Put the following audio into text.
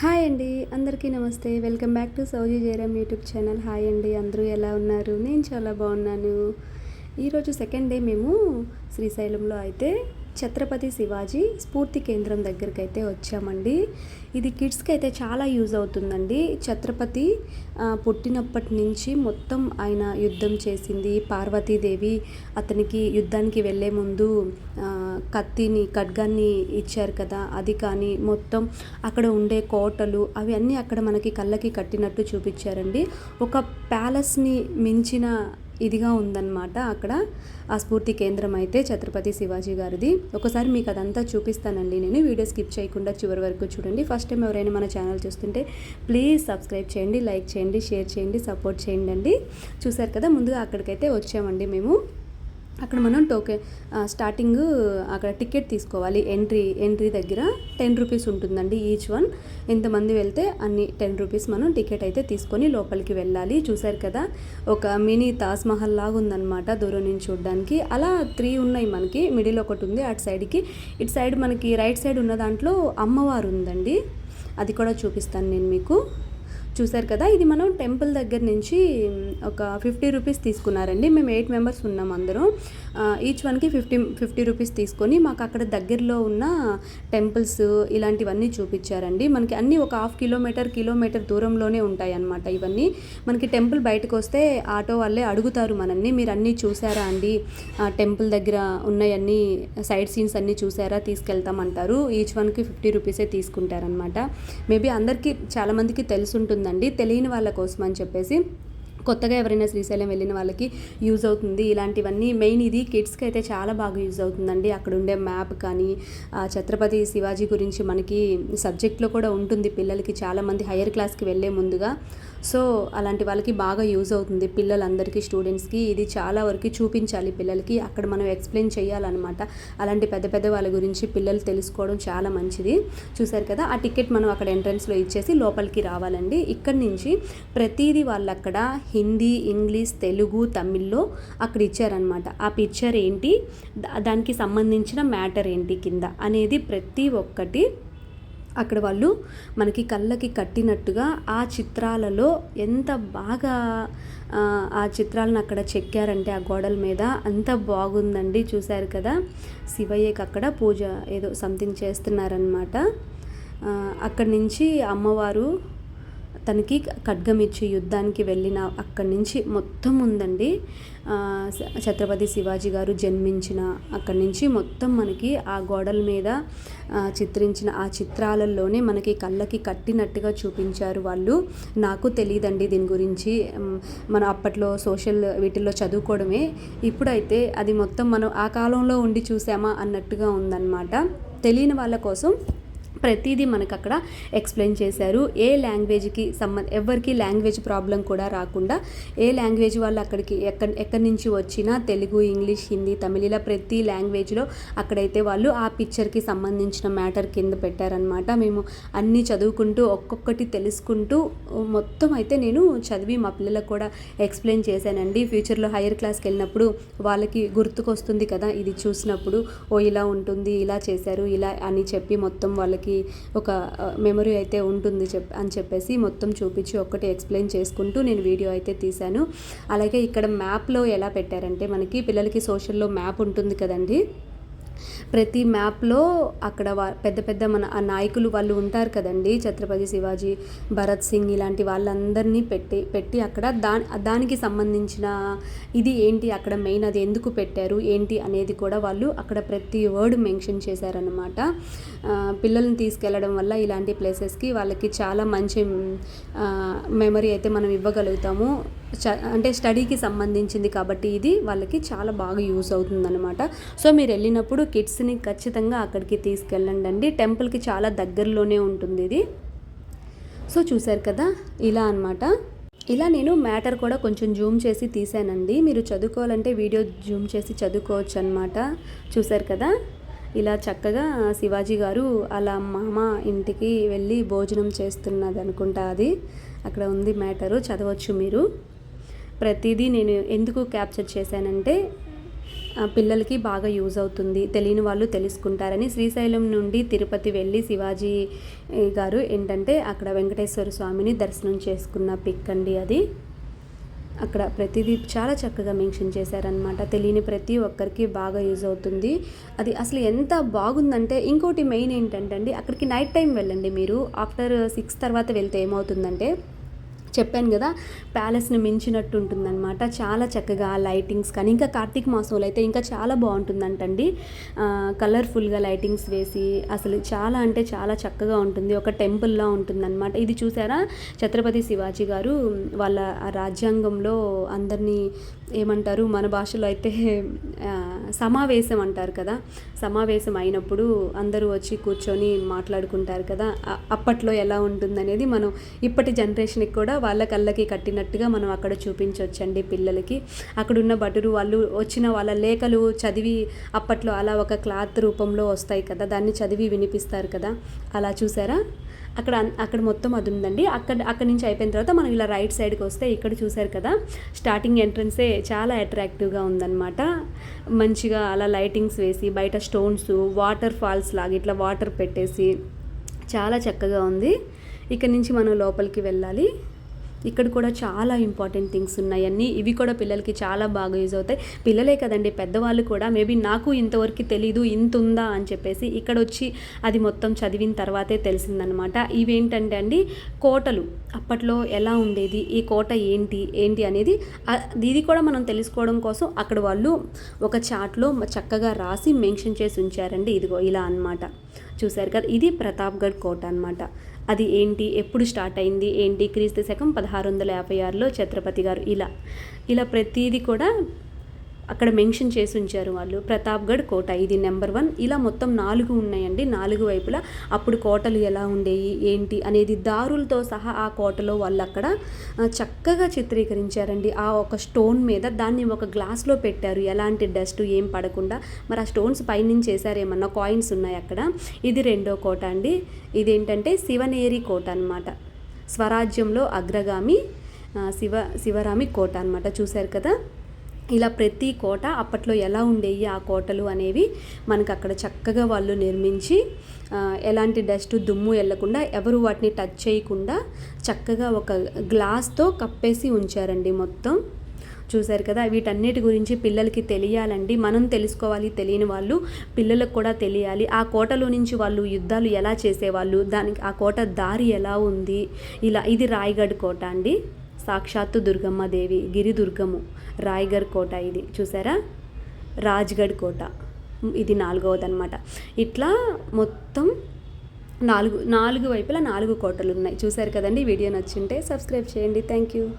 Hi అండి అందరికీ నమస్తే. వెల్కమ్ బ్యాక్ టు సౌజీ జయరామ్ యూట్యూబ్ ఛానల్. హాయ్ అండి అందరూ ఎలా ఉన్నారు? నేను చాలా బాగున్నాను. ఈరోజు సెకండ్ డే మేము శ్రీశైలంలో అయితే ఛత్రపతి శివాజీ స్ఫూర్తి కేంద్రం దగ్గరికి అయితే వచ్చామండి. ఇది కిడ్స్కి అయితే చాలా యూజ్ అవుతుందండి. ఛత్రపతి పుట్టినప్పటి నుంచి మొత్తం ఆయన యుద్ధం చేసింది. పార్వతీదేవి అతనికి యుద్ధానికి వెళ్ళే ముందు కత్తిని ఖడ్గాన్ని ఇచ్చారు కదా అది కానీ మొత్తం అక్కడ ఉండే కోటలు అవి అన్నీ అక్కడ మనకి కళ్ళకి కట్టినట్టు చూపించారండి. ఒక ప్యాలెస్ని మించిన ఇదిగా ఉందన్నమాట. అక్కడ ఆ స్ఫూర్తి కేంద్రం అయితే ఛత్రపతి శివాజీ గారిది. ఒకసారి మీకు అదంతా చూపిస్తానండి. నేను వీడియో స్కిప్ చేయకుండా చివరి వరకు చూడండి. ఫస్ట్ టైం ఎవరైనా మన ఛానల్ చూస్తుంటే ప్లీజ్ సబ్స్క్రైబ్ చేయండి లైక్ చేయండి షేర్ చేయండి సపోర్ట్ చేయండి అండి చూసారు కదా ముందుగా అక్కడికైతే వచ్చామండి మేము. అక్కడ మనం టోకే స్టార్టింగ్ అక్కడ టికెట్ తీసుకోవాలి. ఎంట్రీ ఎంట్రీ దగ్గర టెన్ రూపీస్ ఉంటుందండి ఈచ్ వన్ ఎంతమంది వెళ్తే అన్ని టెన్ రూపీస్ మనం టికెట్ అయితే తీసుకొని లోపలికి వెళ్ళాలి. చూసారు కదా ఒక మినీ తాజ్ మహల్ లాగా ఉందన్నమాట దూరం నుంచి చూడడానికి. అలా త్రీ ఉన్నాయి మనకి. మిడిల్ ఒకటి ఉంది అటు సైడ్కి ఇటు సైడ్ మనకి రైట్ సైడ్ ఉన్న దాంట్లో అమ్మవారు ఉందండి. అది కూడా చూపిస్తాను నేను మీకు. చూసారు కదా ఇది మనం టెంపుల్ దగ్గర నుంచి ఒక ఫిఫ్టీ రూపీస్ తీసుకున్నారండి. మేము ఎయిట్ మెంబర్స్ ఉన్నాం అందరం. ఈచ్ వన్కి ఫిఫ్టీ ఫిఫ్టీ రూపీస్ తీసుకొని మాకు అక్కడ దగ్గరలో ఉన్న టెంపుల్స్ ఇలాంటివన్నీ చూపించారండి. మనకి అన్నీ ఒక హాఫ్ కిలోమీటర్ కిలోమీటర్ దూరంలోనే ఉంటాయి అన్నమాట ఇవన్నీ. మనకి టెంపుల్ బయటకు వస్తే ఆటో వాళ్ళే అడుగుతారు మనల్ని మీరు అన్నీ చూసారా అండి? ఆ టెంపుల్ దగ్గర ఉన్నాయన్నీ సైడ్ సీన్స్ అన్నీ చూసారా తీసుకెళ్తామంటారు. ఈచ్ వన్కి ఫిఫ్టీ రూపీసే తీసుకుంటారనమాట మేబీ అందరికీ చాలామందికి ఉంటుందండి. తెలియని వాళ్ళ కోసం అని చెప్పేసి కొత్తగా ఎవరైనా శ్రీశైలం వెళ్ళిన వాళ్ళకి యూజ్ అవుతుంది. ఇలాంటివన్నీ మెయిన్ ఇది కిడ్స్కి అయితే చాలా బాగా యూజ్ అవుతుందండి. అక్కడ ఉండే మ్యాప్ కానీ ఆ ఛత్రపతి శివాజీ గురించి మనకి సబ్జెక్ట్లో కూడా ఉంటుంది. పిల్లలకి చాలామంది హయ్యర్ క్లాస్కి వెళ్ళే ముందుగా. సో అలాంటి వాళ్ళకి బాగా యూజ్ అవుతుంది. పిల్లలందరికీ స్టూడెంట్స్కి ఇది చాలా వరకు చూపించాలి పిల్లలకి. అక్కడ మనం ఎక్స్ప్లెయిన్ చేయాలన్నమాట. అలాంటి పెద్ద పెద్ద వాళ్ళ గురించి పిల్లలు తెలుసుకోవడం చాలా మంచిది. చూసారు కదా ఆ టికెట్ మనం అక్కడ ఎంట్రన్స్లో ఇచ్చేసి లోపలికి రావాలండి. ఇక్కడి నుంచి ప్రతిదీ వాళ్ళు అక్కడ హిందీ ఇంగ్లీష్ తెలుగు తమిళ్ళో అక్కడ ఇచ్చారనమాట ఆ పిక్చర్ ఏంటి? దా- దానికి సంబంధించిన మ్యాటర్ ఏంటి కింద అనేది ప్రతి ఒక్కటి అక్కడ వాళ్ళు మనకి కళ్ళకి కట్టినట్టుగా ఆ చిత్రాలలో ఎంత బాగా ఆ, చిత్రాలను అక్కడ చెక్కారంటే ఆ గోడల మీద అంత బాగుందండి. చూశారు కదా? శివయ్యకి అక్కడ పూజ ఏదో సంథింగ్ చేస్తున్నారనమాట అక్కడి నుంచి అమ్మవారు తనకి ఖడ్గం ఇచ్చి యుద్ధానికి వెళ్ళిన అక్కడి నుంచి మొత్తం ఉందండి. ఛత్రపతి శివాజీ గారు జన్మించిన అక్కడి నుంచి మొత్తం మనకి ఆ గోడల మీద చిత్రించిన ఆ చిత్రాలలోనే మనకి కళ్ళకి కట్టినట్టుగా చూపించారు వాళ్ళు. నాకు తెలియదండి దీని గురించి. మనం అప్పట్లో సోషల్ వీటిల్లో చదువుకోవడమే. ఇప్పుడైతే అది మొత్తం మనం ఆ కాలంలో ఉండి చూసామా అన్నట్టుగా ఉందన్నమాట. తెలియని వాళ్ళ కోసం ప్రతిదీ మనకు అక్కడ ఎక్స్ప్లెయిన్ చేశారు. ఏ లాంగ్వేజ్కి సంబంధ ఎవరికి లాంగ్వేజ్ ప్రాబ్లం కూడా రాకుండా ఏ లాంగ్వేజ్ వాళ్ళు అక్కడికి ఎక్కడ ఎక్కడి నుంచి వచ్చినా తెలుగు ఇంగ్లీష్ హిందీ తమిళ ఇలా ప్రతి లాంగ్వేజ్లో అక్కడైతే వాళ్ళు ఆ పిక్చర్కి సంబంధించిన మ్యాటర్ కింద పెట్టారనమాట మేము అన్నీ చదువుకుంటూ ఒక్కొక్కటి తెలుసుకుంటూ మొత్తం అయితే నేను చదివి మా పిల్లలకు కూడా ఎక్స్ప్లెయిన్ చేశానండి. ఫ్యూచర్లో హైయర్ క్లాస్కి వెళ్ళినప్పుడు వాళ్ళకి గుర్తుకొస్తుంది కదా ఇది చూసినప్పుడు ఓ ఇలా ఉంటుంది ఇలా చేశారు ఇలా అని చెప్పి మొత్తం వాళ్ళకి ఒక మెమరీ అయితే ఉంటుంది చెప్ అని చెప్పేసి మొత్తం చూపించి ఒక్కటి ఎక్స్ప్లెయిన్ చేసుకుంటూ నేను వీడియో అయితే తీశాను. అలాగే ఇక్కడ మ్యాప్లో ఎలా పెట్టారంటే మనకి పిల్లలకి సోషల్లో మ్యాప్ ఉంటుంది కదండి. ప్రతి మ్యాప్లో అక్కడ వా- పెద్ద పెద్ద మన ఆ నాయకులు వాళ్ళు ఉంటారు కదండి ఛత్రపతి శివాజీ భరత్ సింగ్ ఇలాంటి వాళ్ళందరినీ పెట్టి పెట్టి అక్కడ దా దానికి సంబంధించిన ఇది ఏంటి అక్కడ మెయిన్ అది ఎందుకు పెట్టారు ఏంటి అనేది కూడా వాళ్ళు అక్కడ ప్రతి వర్డ్ మెన్షన్ చేశారనమాట పిల్లల్ని తీసుకెళ్ళడం వల్ల ఇలాంటి ప్లేసెస్కి వాళ్ళకి చాలా మంచి మెమరీ అయితే మనం ఇవ్వగలుగుతాము. అంటే స్టడీకి సంబంధించింది కాబట్టి ఇది వాళ్ళకి చాలా బాగా యూస్ అవుతుందన్నమాట. సో మీరు వెళ్ళినప్పుడు కిడ్స్ని ఖచ్చితంగా అక్కడికి తీసుకెళ్ళండి అండి టెంపుల్కి చాలా దగ్గరలోనే ఉంటుంది ఇది. సో చూశారు కదా ఇలా అన్నమాట. ఇలా నేను మ్యాటర్ కూడా కొంచెం జూమ్ చేసి తీసానండి. మీరు చదువుకోవాలంటే వీడియో జూమ్ చేసి చదువుకోవచ్చు అనమాట చూశారు కదా ఇలా చక్కగా శివాజీ గారు అలా మామ ఇంటికి వెళ్ళి భోజనం చేస్తున్నది అనుకుంటా అది. అక్కడ ఉంది మ్యాటరు చదవచ్చు మీరు. ప్రతిదీ నేను ఎందుకు క్యాప్చర్ చేశానంటే పిల్లలకి బాగా యూజ్ అవుతుంది తెలియని వాళ్ళు తెలుసుకుంటారని. శ్రీశైలం నుండి తిరుపతి వెళ్ళి శివాజీ గారు ఏంటంటే అక్కడ వెంకటేశ్వర స్వామిని దర్శనం చేసుకున్న పిక్ అండి అది. అక్కడ ప్రతిదీ చాలా చక్కగా మెన్షన్ చేశారనమాట తెలియని ప్రతి ఒక్కరికి బాగా యూజ్ అవుతుంది. అది అసలు ఎంత బాగుందంటే ఇంకోటి మెయిన్ ఏంటంటే అండి అక్కడికి నైట్ టైం వెళ్ళండి మీరు. ఆఫ్టర్ సిక్స్ తర్వాత వెళ్తే ఏమవుతుందంటే చెప్పాను కదా ప్యాలెస్ని మించినట్టు ఉంటుందన్నమాట. చాలా చక్కగా లైటింగ్స్ కానీ ఇంకా కార్తీక మాసంలో అయితే ఇంకా చాలా బాగుంటుందంటండి. కలర్ఫుల్గా లైటింగ్స్ వేసి అసలు చాలా అంటే చాలా చక్కగా ఉంటుంది. ఒక టెంపుల్లా ఉంటుందన్నమాట. ఇది చూసారా? ఛత్రపతి శివాజీ గారు వాళ్ళ ఆ రాజ్యాంగంలో అందరినీ ఏమంటారు? మన భాషలో అయితే సమావేశం అంటారు కదా. సమావేశం అయినప్పుడు అందరూ వచ్చి కూర్చొని మాట్లాడుకుంటారు కదా. అప్పట్లో ఎలా ఉంటుందనేది మనం ఇప్పటి జనరేషన్కి కూడా వాళ్ళ కళ్ళకి కట్టినట్టుగా మనం అక్కడ చూపించవచ్చండి పిల్లలకి. అక్కడున్న బటురు వాళ్ళు వచ్చిన వాళ్ళ లేఖలు చదివి అప్పట్లో అలా ఒక క్లాత్ రూపంలో వస్తాయి కదా దాన్ని చదివి వినిపిస్తారు కదా. అలా చూసారా? అక్కడ అన్- అక్కడ మొత్తం అది ఉందండి. అక్కడ అక్కడ నుంచి అయిపోయిన తర్వాత మనం ఇలా రైట్ సైడ్కి వస్తే ఇక్కడ చూసారు కదా స్టార్టింగ్ ఎంట్రన్సే చాలా అట్రాక్టివ్గా ఉందన్నమాట. మంచిగా అలా లైటింగ్స్ వేసి బయట స్టోన్స్ వాటర్ ఫాల్స్ లాగా ఇట్లా వాటర్ పెట్టేసి చాలా చక్కగా ఉంది. ఇక్కడ నుంచి మనం లోపలికి వెళ్ళాలి. ఇక్కడ కూడా చాలా ఇంపార్టెంట్ థింగ్స్ ఉన్నాయి. ఇవి కూడా పిల్లలకి చాలా బాగా యూజ్ అవుతాయి. పిల్లలే కదండి పెద్దవాళ్ళు కూడా మేబీ నాకు ఇంతవరకు తెలీదు ఇంత ఉందా అని చెప్పేసి ఇక్కడ వచ్చి అది మొత్తం చదివిన తర్వాతే తెలిసిందనమాట ఇవేంటంటే అండి కోటలు. అప్పట్లో ఎలా ఉండేది ఈ కోట ఏంటి ఏంటి అనేది ఇది కూడా మనం తెలుసుకోవడం కోసం అక్కడ వాళ్ళు ఒక చాట్లో చక్కగా రాసి మెన్షన్ చేసి ఉంచారండి. ఇదిగో ఇలా అన్నమాట. చూశారు కదా ఇది ప్రతాప్గఢ్ కోట అన్నమాట. అది ఏంటి? ఎప్పుడు స్టార్ట్ అయింది? ఏంటి? క్రీస్తు శకం పదహారు వందల యాభై ఆరులో ఛత్రపతి గారు ఇలా ఇలా ప్రతిదీ కూడా అక్కడ మెన్షన్ చేసి ఉంచారు వాళ్ళు. ప్రతాప్గఢ్ కోట ఇది నెంబర్ వన్. ఇలా మొత్తం నాలుగు ఉన్నాయండి. నాలుగు వైపులా అప్పుడు కోటలు ఎలా ఉండేవి ఏంటి అనేది దారులతో సహా ఆ కోటలో వాళ్ళు అక్కడ చక్కగా చిత్రీకరించారండి. ఆ ఒక స్టోన్ మీద దాన్ని ఒక గ్లాస్లో పెట్టారు. ఎలాంటి డస్ట్ ఏం పడకుండా. మరి ఆ స్టోన్స్ పైనుంచి చేశారేమన్నా కాయిన్స్ ఉన్నాయి అక్కడ. ఇది రెండో కోట అండి. ఇదేంటంటే శివనేరి కోట అన్నమాట. స్వరాజ్యంలో అగ్రగామి శివ శివరామి కోట అనమాట చూశారు కదా? ఇలా ప్రతి కోట అప్పట్లో ఎలా ఉండేవి ఆ కోటలు అనేవి మనకు అక్కడ చక్కగా వాళ్ళు నిర్మించి ఎలాంటి డస్ట్ దుమ్ము వెళ్ళకుండా ఎవరు వాటిని టచ్ చేయకుండా చక్కగా ఒక గ్లాస్తో కప్పేసి ఉంచారండి మొత్తం. చూశారు కదా వీటన్నిటి గురించి పిల్లలకి తెలియాలండి. మనం తెలుసుకోవాలి తెలియని వాళ్ళు పిల్లలకు కూడా తెలియాలి. ఆ కోటలో నుంచి వాళ్ళు యుద్ధాలు ఎలా చేసేవాళ్ళు? దానికి ఆ కోట దారి ఎలా ఉంది? ఇలా ఇది రాయగఢ్ కోట అండి. సాక్షాత్తు దుర్గమ్మ దేవి గిరిదుర్గము రాయ్గర్ రాయగఢ్ కోట ఇది. చూసారా? రాజ్గఢ్ కోట. ఇది నాలుగవది అనమాట ఇట్లా మొత్తం నాలుగు నాలుగు వైపులా నాలుగు కోటలు ఉన్నాయి చూశారు కదండి? వీడియో నచ్చింటే సబ్స్క్రైబ్ చేయండి. Thank you.